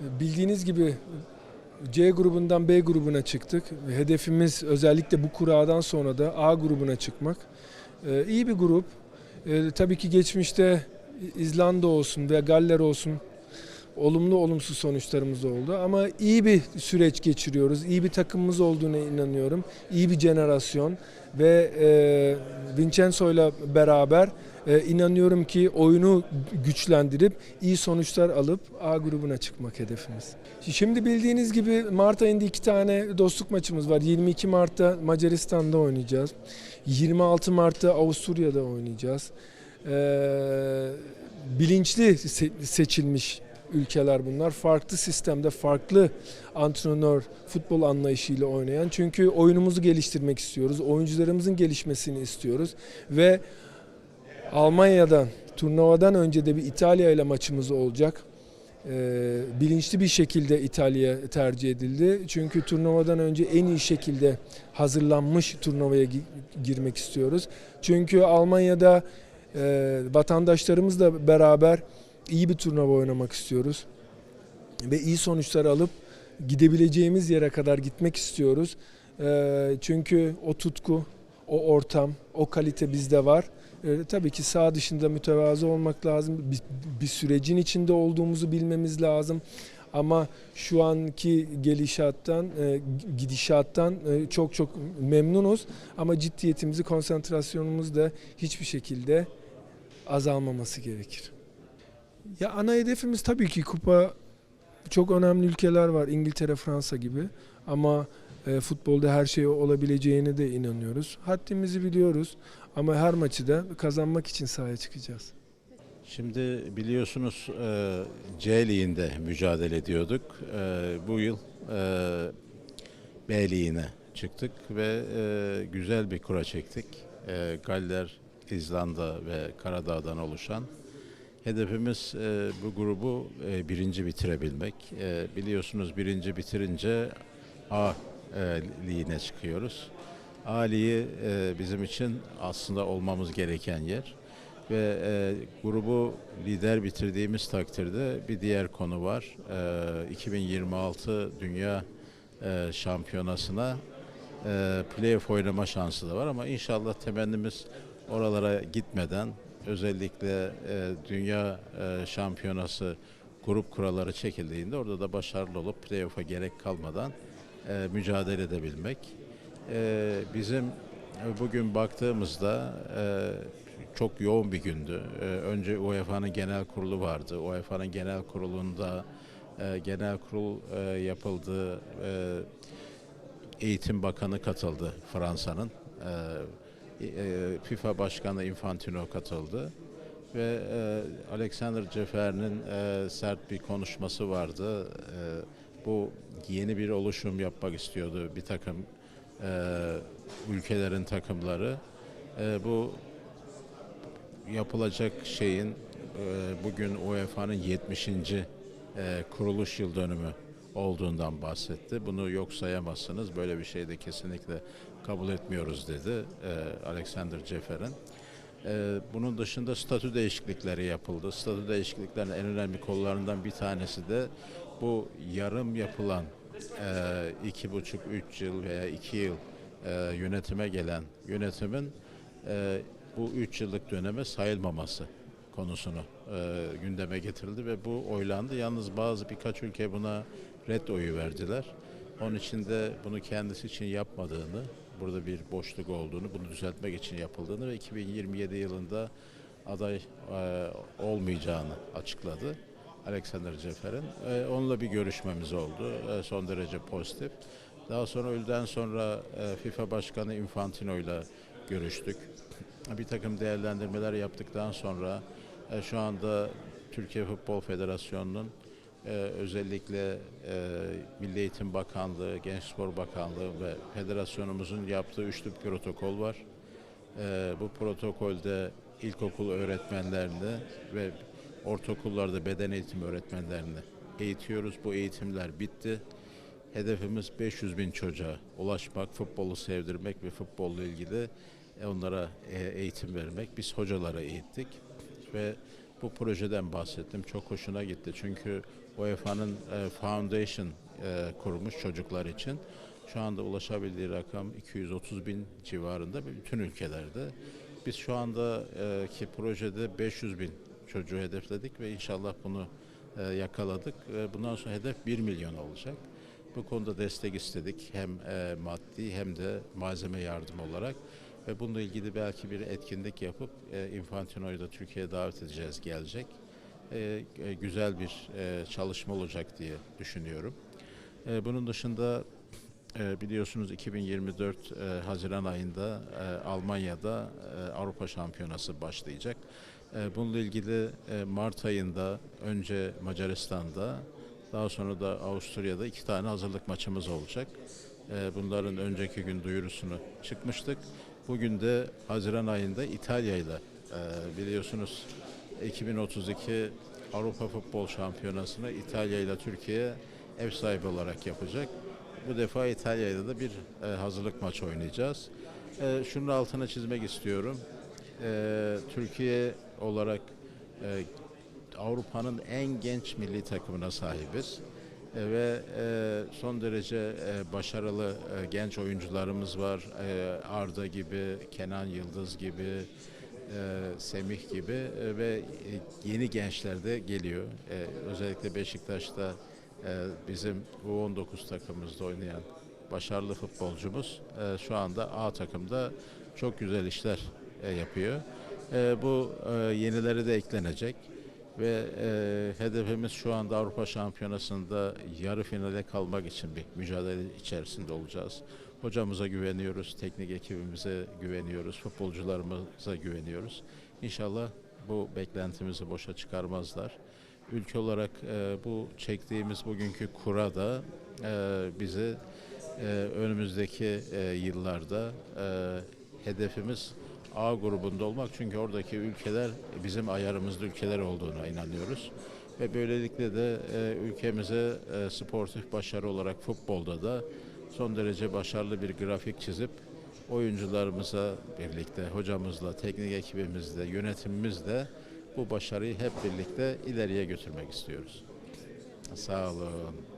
Bildiğiniz gibi C grubundan B grubuna çıktık. Hedefimiz özellikle bu kuradan sonra da A grubuna çıkmak. Ee, iyi bir grup. Ee, tabii ki geçmişte İzlanda olsun veya Galler olsun olumlu olumsuz sonuçlarımız oldu. Ama iyi bir süreç geçiriyoruz. İyi bir takımımız olduğuna inanıyorum. İyi bir jenerasyon ve e, Vincenzo'yla beraber e, inanıyorum ki oyunu güçlendirip iyi sonuçlar alıp A grubuna çıkmak hedefimiz. Şimdi bildiğiniz gibi Mart ayında iki tane dostluk maçımız var. 22 Mart'ta Macaristan'da oynayacağız. 26 Mart'ta Avusturya'da oynayacağız. Ee, bilinçli se- seçilmiş ülkeler bunlar. Farklı sistemde, farklı antrenör futbol anlayışıyla oynayan. Çünkü oyunumuzu geliştirmek istiyoruz. Oyuncularımızın gelişmesini istiyoruz. Ve Almanya'dan, turnuvadan önce de bir İtalya ile maçımız olacak. Ee, bilinçli bir şekilde İtalya tercih edildi. Çünkü turnuvadan önce en iyi şekilde hazırlanmış turnuvaya gi- girmek istiyoruz. Çünkü Almanya'da e, vatandaşlarımızla beraber iyi bir turnuva oynamak istiyoruz. Ve iyi sonuçlar alıp gidebileceğimiz yere kadar gitmek istiyoruz. Ee, çünkü o tutku, o ortam, o kalite bizde var. Ee, tabii ki sağ dışında mütevazı olmak lazım. Bir, sürecin içinde olduğumuzu bilmemiz lazım. Ama şu anki gelişattan, e, gidişattan e, çok çok memnunuz. Ama ciddiyetimizi, konsantrasyonumuz da hiçbir şekilde azalmaması gerekir. Ya ana hedefimiz tabii ki kupa çok önemli ülkeler var. İngiltere, Fransa gibi. Ama e, futbolda her şey olabileceğine de inanıyoruz. Haddimizi biliyoruz. Ama her maçı da kazanmak için sahaya çıkacağız. Şimdi biliyorsunuz e, C Ligi'nde mücadele ediyorduk. E, bu yıl e, B Ligi'ne çıktık ve e, güzel bir kura çektik. E, Galler, İzlanda ve Karadağ'dan oluşan. Hedefimiz e, bu grubu e, birinci bitirebilmek. E, biliyorsunuz birinci bitirince A e, Ligi'ne çıkıyoruz. A Ligi e, bizim için aslında olmamız gereken yer ve e, grubu lider bitirdiğimiz takdirde bir diğer konu var. E, 2026 Dünya e, Şampiyonası'na e, playoff oynama şansı da var ama inşallah temennimiz oralara gitmeden özellikle e, Dünya e, Şampiyonası grup kuralları çekildiğinde orada da başarılı olup playoff'a gerek kalmadan e, mücadele edebilmek. E, bizim bugün baktığımızda e, çok yoğun bir gündü. Ee, önce UEFA'nın genel kurulu vardı. UEFA'nın genel kurulunda e, genel kurul e, yapıldı. E, Eğitim Bakanı katıldı Fransa'nın. E, e, FIFA Başkanı Infantino katıldı. Ve e, Alexander Cefer'in e, sert bir konuşması vardı. E, bu yeni bir oluşum yapmak istiyordu bir takım e, ülkelerin takımları. E, bu yapılacak şeyin e, bugün UEFA'nın 70. e, kuruluş yıl dönümü olduğundan bahsetti. Bunu yok sayamazsınız. Böyle bir şey de kesinlikle kabul etmiyoruz dedi e, Alexander Cefer'in. E, bunun dışında statü değişiklikleri yapıldı. Statü değişikliklerinin en önemli kollarından bir tanesi de bu yarım yapılan e, iki buçuk, üç yıl veya iki yıl e, yönetime gelen yönetimin e, bu üç yıllık döneme sayılmaması konusunu e, gündeme getirildi ve bu oylandı. Yalnız bazı birkaç ülke buna red oyu verdiler. Onun için de bunu kendisi için yapmadığını, burada bir boşluk olduğunu, bunu düzeltmek için yapıldığını ve 2027 yılında aday e, olmayacağını açıkladı. Alexander Cefer'in. E, onunla bir görüşmemiz oldu. E, son derece pozitif. Daha sonra öğleden sonra e, FIFA Başkanı Infantino ile görüştük. Bir takım değerlendirmeler yaptıktan sonra e, şu anda Türkiye Futbol Federasyonu'nun e, özellikle e, Milli Eğitim Bakanlığı, Gençspor Bakanlığı ve federasyonumuzun yaptığı üçlü bir protokol var. E, bu protokolde ilkokul öğretmenlerini ve ortaokullarda beden eğitimi öğretmenlerini eğitiyoruz. Bu eğitimler bitti. Hedefimiz 500 bin çocuğa ulaşmak, futbolu sevdirmek ve futbolla ilgili onlara e, eğitim vermek. Biz hocalara eğittik ve bu projeden bahsettim. Çok hoşuna gitti. Çünkü UEFA'nın e, Foundation e, kurmuş çocuklar için. Şu anda ulaşabildiği rakam 230 bin civarında bütün ülkelerde. Biz şu anda e, ki projede 500 bin çocuğu hedefledik ve inşallah bunu yakaladık. Bundan sonra hedef 1 milyon olacak. Bu konuda destek istedik hem maddi hem de malzeme yardım olarak ve bununla ilgili belki bir etkinlik yapıp e, Infantino'yu da Türkiye'ye davet edeceğiz gelecek. E, e, güzel bir e, çalışma olacak diye düşünüyorum. E, bunun dışında e, biliyorsunuz 2024 e, Haziran ayında e, Almanya'da e, Avrupa Şampiyonası başlayacak. E, bununla ilgili e, Mart ayında önce Macaristan'da daha sonra da Avusturya'da iki tane hazırlık maçımız olacak. E, bunların önceki gün duyurusunu çıkmıştık. Bugün de Haziran ayında İtalya ile e, biliyorsunuz 2032 Avrupa Futbol Şampiyonası'nı İtalya ile Türkiye ev sahibi olarak yapacak. Bu defa İtalya'da da bir e, hazırlık maçı oynayacağız. E, şunun altına çizmek istiyorum. E, Türkiye olarak e, Avrupa'nın en genç milli takımına sahibiz. E, ve e, son derece e, başarılı genç oyuncularımız var. Arda gibi, Kenan Yıldız gibi, Semih gibi ve yeni gençler de geliyor. Özellikle Beşiktaş'ta bizim U19 takımımızda oynayan başarılı futbolcumuz şu anda A takımda çok güzel işler yapıyor. Bu yenileri de eklenecek ve e, hedefimiz şu anda Avrupa Şampiyonası'nda yarı finale kalmak için bir mücadele içerisinde olacağız. Hocamıza güveniyoruz, teknik ekibimize güveniyoruz, futbolcularımıza güveniyoruz. İnşallah bu beklentimizi boşa çıkarmazlar. Ülke olarak e, bu çektiğimiz bugünkü kura da e, bizi e, önümüzdeki e, yıllarda e, hedefimiz A grubunda olmak çünkü oradaki ülkeler bizim ayarımızda ülkeler olduğuna inanıyoruz. Ve böylelikle de e, ülkemize e, sportif başarı olarak futbolda da son derece başarılı bir grafik çizip oyuncularımıza birlikte, hocamızla, teknik ekibimizle, yönetimimizle bu başarıyı hep birlikte ileriye götürmek istiyoruz. Sağ olun.